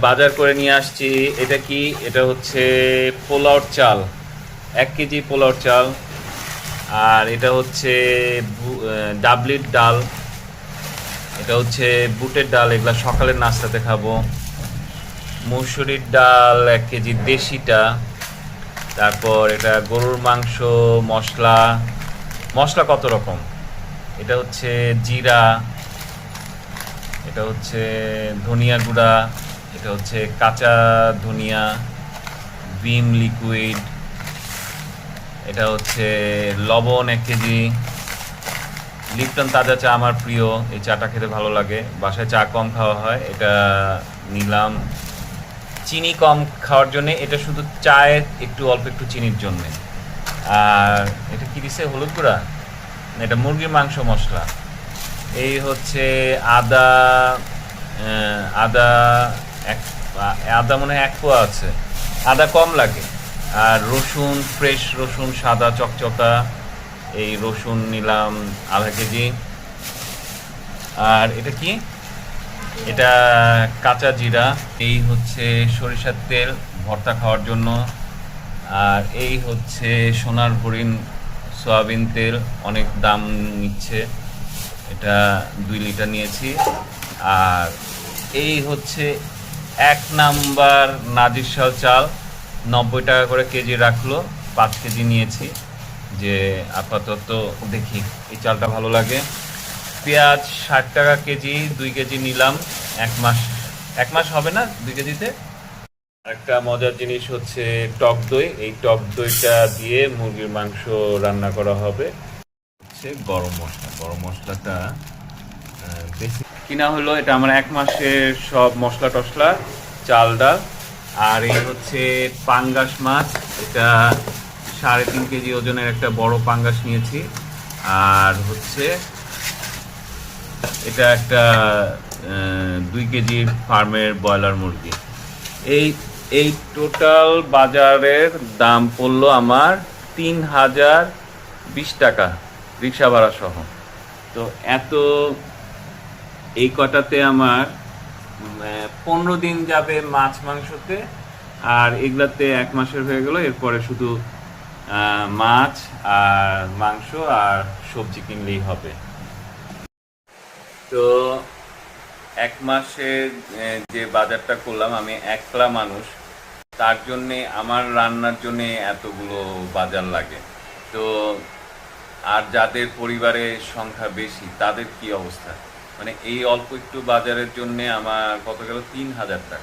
বাজার করে নিয়ে আসছি। এটা কি? এটা হচ্ছে পোলাওর চাল। এক কেজি পোলাওর চাল। আর এটা হচ্ছে ডাবলির ডাল। এটা হচ্ছে বুটের ডাল। এগুলো সকালের নাস্তাতে খাব। মুসুরির ডাল এক কেজি দেশিটা। তারপর এটা গরুর মাংস, মশলা। মশলা কত রকম? এটা হচ্ছে জিরা। এটা হচ্ছে ধনিয়া গুঁড়া। এটা হচ্ছে কাঁচা ধনিয়া বিম লিকুইড এটা হচ্ছে লবণ এক কেজি। লিপটন তাজা চা আমার প্রিয়, এই চাটা খেতে ভালো লাগে। বাসায় চা কম খাওয়া হয়, এটা নিলাম। চিনি কম খাওয়ার জন্যে, এটা শুধু চায়ে একটু অল্প একটু চিনির জন্য। আর এটা কি দিছে, হলুদ গুঁড়া? এটা মুরগির মাংস মশলা। এই হচ্ছে আদা আদা এক আদা মনে হয় এক পোয়া আছে। আদা কম লাগে। আর রসুন, ফ্রেশ রসুন, সাদা চকচকা, এই রসুন নিলাম আধা কেজি। আর এটা কি? এটা কাঁচা জিরা, এই হচ্ছে সরিষার তেল ভর্তা খাওয়ার জন্য। আর এই হচ্ছে সোনার হরিণ সয়াবিন তেল, অনেক দাম নিচ্ছে। এটা দুই লিটার নিয়েছি। আর এই হচ্ছে এক নাম্বার নাজির শাল চাল, নব্বই টাকা করে কেজি রাখল, পাঁচ কেজি নিয়েছি। যে আপাতত দেখি, এই চালটা ভালো লাগে। পেঁয়াজ ষাট টাকা কেজি, দুই কেজি নিলাম, এক মাস এক মাস হবে না, দুই কেজিতে? একটা মজার জিনিস হচ্ছে টক দই, এই টক দইটা দিয়ে মুরগির মাংস রান্না করা হবে। হচ্ছে গরম মশলা, গরম মশলাটা কিনা হলো, এটা আমার এক মাসের সব মশলা টশলা চাল, ডাল, আর এই হচ্ছে পাঙ্গাস মাছ। এটা সাড়ে তিন কেজি ওজনের একটা বড় পাঙ্গাস নিয়েছি। আর হচ্ছে এটা একটা দুই কেজি ফার্মের ব্রয়লার মুরগি। এই এই টোটাল বাজারের দাম পড়ল আমার তিন হাজার বিশ টাকা, রিক্সা ভাড়া সহ। তো এত এই কটাতে আমার পনেরো দিন যাবে মাছ মাংসতে, আর এগুলাতে এক মাসের হয়ে গেল। এরপরে শুধু মাছ আর মাংস আর সবজি কিনলেই হবে। তো এক মাসের যে বাজারটা করলাম, আমি একলা মানুষ, তার জন্যে, আমার রান্নার জন্যে এতগুলো বাজার লাগে। তো আর যাদের পরিবারের সংখ্যা বেশি, তাদের কি অবস্থা? মানে এই অল্প একটু বাজারের জন্য আমার কত গেল? তিন হাজার টাকা।